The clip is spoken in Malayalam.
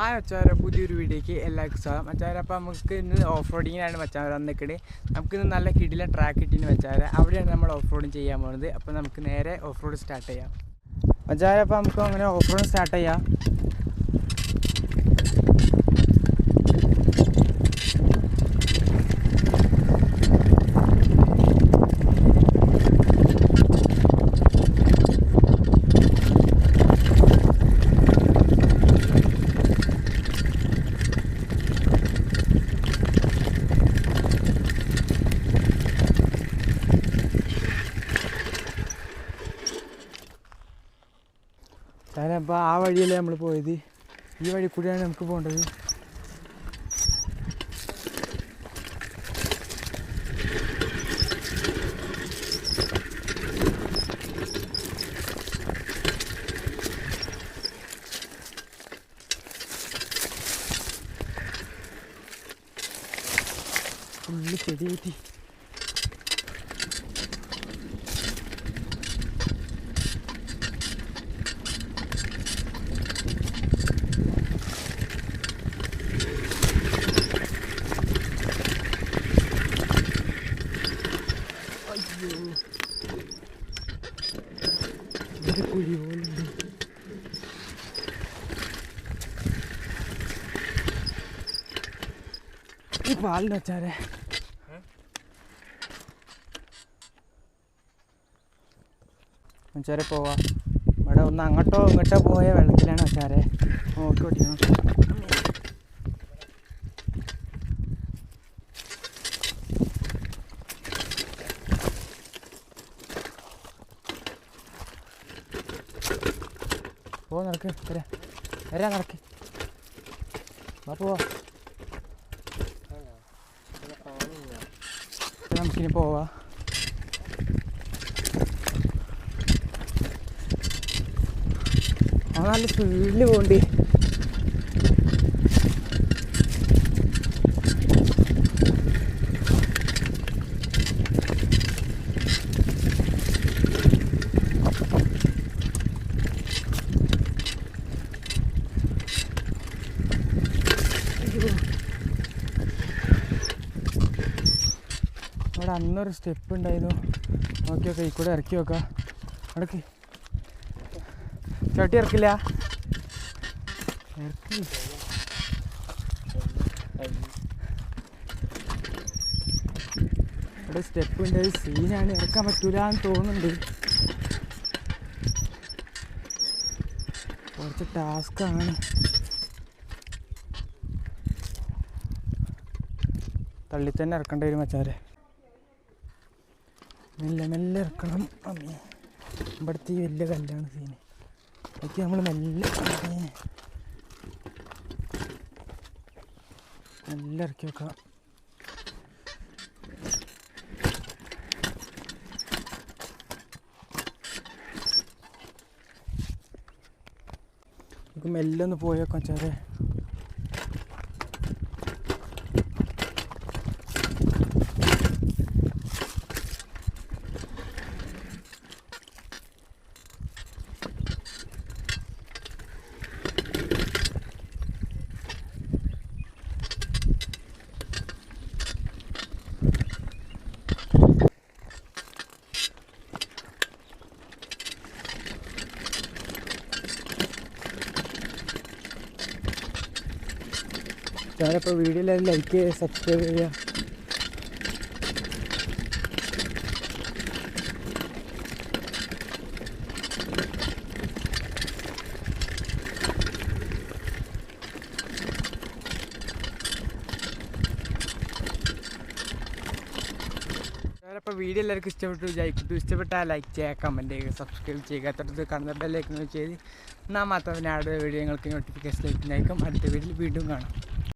ആ മച്ചാരെ പുതിയൊരു വീഡിയോക്ക് എല്ലാവർക്കും സ്വാഗതം. മച്ചാരെ അപ്പോൾ നമുക്ക് ഇന്ന് ഓഫ് റോഡിങ്ങിനാണ് വെച്ചാൽ വന്നിക്കണേ നമുക്ക് ഇന്ന് നല്ല കിടില ട്രാക്ക് ഇട്ടിന് മച്ചാരെ അവിടെയാണ് നമ്മൾ ഓഫ് റോഡിങ് ചെയ്യാൻ പോകുന്നത്. അപ്പോൾ നമുക്ക് നേരെ ഓഫ് റോഡ് സ്റ്റാർട്ട് ചെയ്യാം. മച്ചാരെ അപ്പോൾ നമുക്ക് അങ്ങനെ ഓഫ് റോഡ് സ്റ്റാർട്ട് ചെയ്യാം. മച്ചാരെ അപ്പോൾ ആ വഴിയല്ലേ നമ്മൾ പോയത്. ഈ വഴി കൂടിയാണ് നമുക്ക് പോകേണ്ടത് ഫുള്ള് ചെടി കിട്ടി ഒരു കുഴി പോലുണ്ട് ഈ പാലിന് വെച്ചാരെ. വെച്ചാരെ പോവാ. ഇവിടെ ഒന്ന് അങ്ങോട്ടോ ഇങ്ങോട്ടോ പോയ വെള്ളത്തിലാണ് വെച്ചാരെ. നോക്കി ഓടിക്കണം. പോ നടക്ക്. വരാ. വരാ നടക്ക്. പോവാ. നമുക്കിനി പോവാ. നല്ല സ്പീഡിൽ പോണ്ടി അവിടെ അന്നൊരു സ്റ്റെപ്പ് ഉണ്ടായിരുന്നു. നോക്കി നോക്കാം ഈ കൂടെ ഇറക്കി നോക്കാം ഇടയ്ക്ക് ചട്ടി ഇറക്കില്ല? ഇറക്കി. ഇവിടെ സ്റ്റെപ്പ് ഉണ്ട്. സീനാണ്. ഇറക്കാൻ പറ്റൂല എന്ന് തോന്നുന്നുണ്ട്. കുറച്ച് ടാസ്ക്കാണ് തള്ളി തന്നെ ഇറക്കേണ്ടി വരും മച്ചാരെ മെല്ലെ മെല്ലെ ഇറക്കണം. അമ്മേ ഇവിടുത്തെ ഈ വലിയ കല്ലാണ് സീന് അതൊക്കെ നമ്മൾ അമ്മേ. മെല്ലെ ഇറക്കി വെക്കാം നമുക്ക് മെല്ലെ ഒന്ന് പോയേക്കാം ചേരെ ഞാനിപ്പോൾ വീഡിയോ എല്ലാവരും ലൈക്ക് ചെയ്യുക സബ്സ്ക്രൈബ് ചെയ്യുക. അപ്പോൾ വീഡിയോ എല്ലാവർക്കും ഇഷ്ടപ്പെട്ടു. വിചാരിക്കട്ടു ഇഷ്ടപ്പെട്ടാൽ ലൈക്ക് ചെയ്യുക കമന്റ് ചെയ്യുക സബ്സ്ക്രൈബ് ചെയ്യുക. തൊട്ടടുത്ത് കാണുന്ന ബെല്ലൈക്കൺ ചെയ്ത്. എന്നാൽ മാത്രമേ ഞാൻ അടുത്ത വീഡിയോ നിങ്ങൾക്ക് നോട്ടിഫിക്കേഷൻ ലഭിക്കുന്നതായിരിക്കും അടുത്ത വീഡിയോയിൽ വീണ്ടും കാണാം.